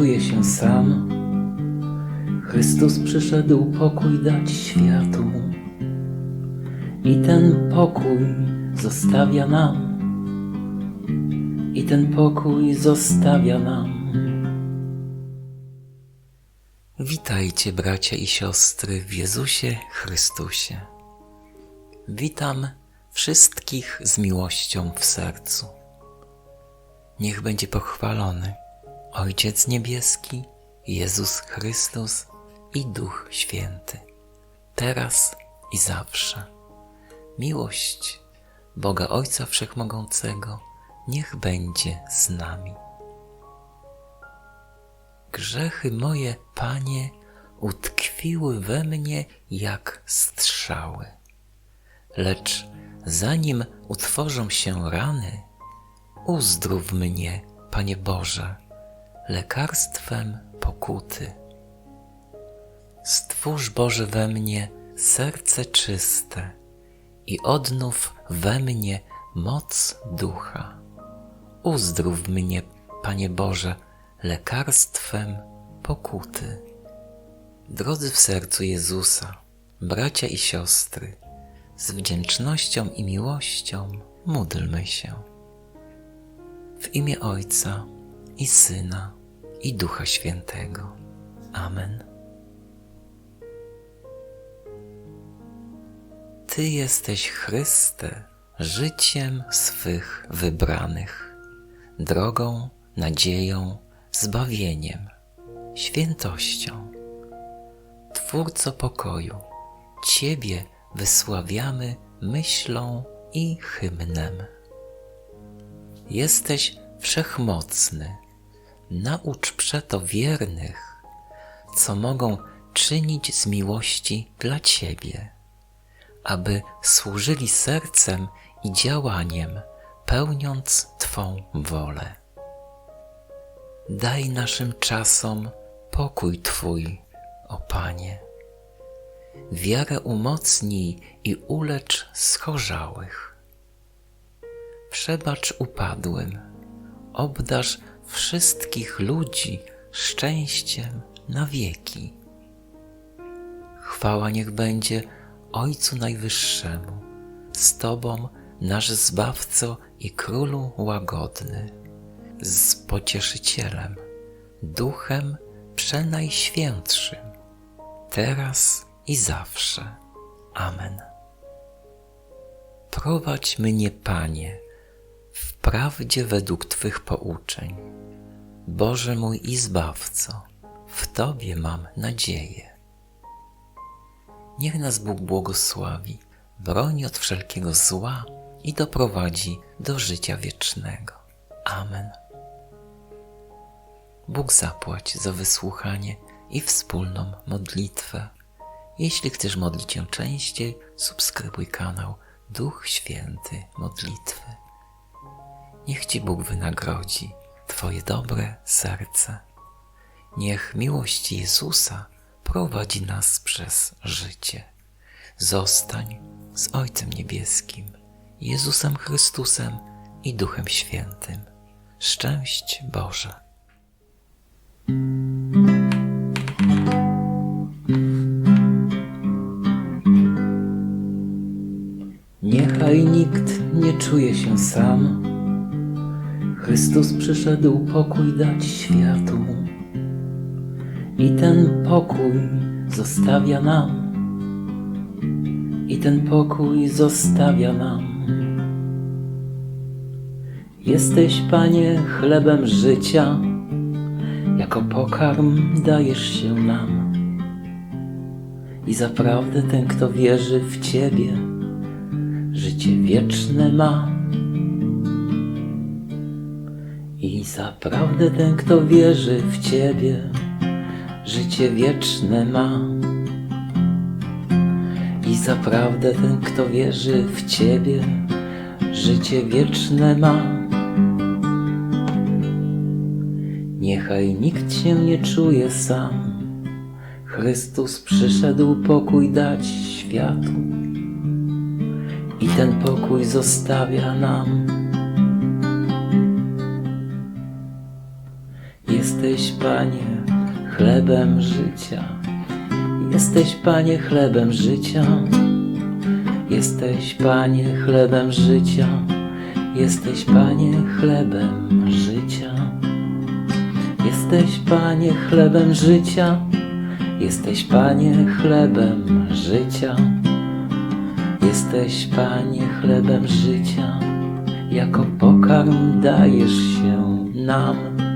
czuję się sam. Chrystus przyszedł pokój dać światu. I ten pokój zostawia nam. I ten pokój zostawia nam. Witajcie, bracia i siostry, w Jezusie Chrystusie. Witam wszystkich z miłością w sercu. Niech będzie pochwalony Ojciec Niebieski, Jezus Chrystus i Duch Święty, teraz i zawsze. Miłość Boga Ojca Wszechmogącego niech będzie z nami. Grzechy moje, Panie, utkwiły we mnie jak strzały. Lecz zanim utworzą się rany, uzdrów mnie, Panie Boże, lekarstwem pokuty. Stwórz Boże we mnie serce czyste i odnów we mnie moc ducha. Uzdrów mnie, Panie Boże, lekarstwem pokuty. Drodzy w sercu Jezusa, bracia i siostry, z wdzięcznością i miłością módlmy się. W imię Ojca i Syna i Ducha Świętego. Amen. Ty jesteś Chryste, życiem swych wybranych, drogą, nadzieją, zbawieniem, świętością. Twórco pokoju, Ciebie wysławiamy myślą i hymnem. Jesteś wszechmocny, naucz przeto wiernych, co mogą czynić z miłości dla Ciebie, aby służyli sercem i działaniem, pełniąc Twą wolę. Daj naszym czasom pokój Twój, o Panie. Wiarę umocnij i ulecz schorzałych. Przebacz upadłym, obdarz wszystkich ludzi szczęściem na wieki. Chwała niech będzie Ojcu Najwyższemu, z Tobą, nasz Zbawco i Królu łagodny, z Pocieszycielem, Duchem Przenajświętszym, teraz i zawsze. Amen. Prowadź mnie, Panie, prawdzie według Twych pouczeń. Boże mój i Zbawco, w Tobie mam nadzieję. Niech nas Bóg błogosławi, broni od wszelkiego zła i doprowadzi do życia wiecznego. Amen. Bóg zapłać za wysłuchanie i wspólną modlitwę. Jeśli chcesz modlić się częściej, subskrybuj kanał Duch Święty Modlitwy. Niech Ci Bóg wynagrodzi Twoje dobre serce. Niech miłość Jezusa prowadzi nas przez życie. Zostań z Ojcem Niebieskim, Jezusem Chrystusem i Duchem Świętym. Szczęść Boże. Niechaj nikt nie czuje się sam. Chrystus przyszedł pokój dać światu. I ten pokój zostawia nam. I ten pokój zostawia nam. Jesteś, Panie, chlebem życia, jako pokarm dajesz się nam. I zaprawdę ten, kto wierzy w Ciebie, życie wieczne ma. Zaprawdę ten, kto wierzy w Ciebie, życie wieczne ma. I zaprawdę ten, kto wierzy w Ciebie, życie wieczne ma. Niechaj nikt się nie czuje sam. Chrystus przyszedł pokój dać światu i ten pokój zostawia nam. Jesteś, Panie, chlebem życia. Jesteś, Panie, chlebem życia. Jesteś, Panie, chlebem życia. Jesteś, Panie, chlebem życia. Jesteś, Panie, chlebem życia. Jesteś, Panie, chlebem życia. Jesteś, Panie, chlebem życia. Jako pokarm dajesz się nam.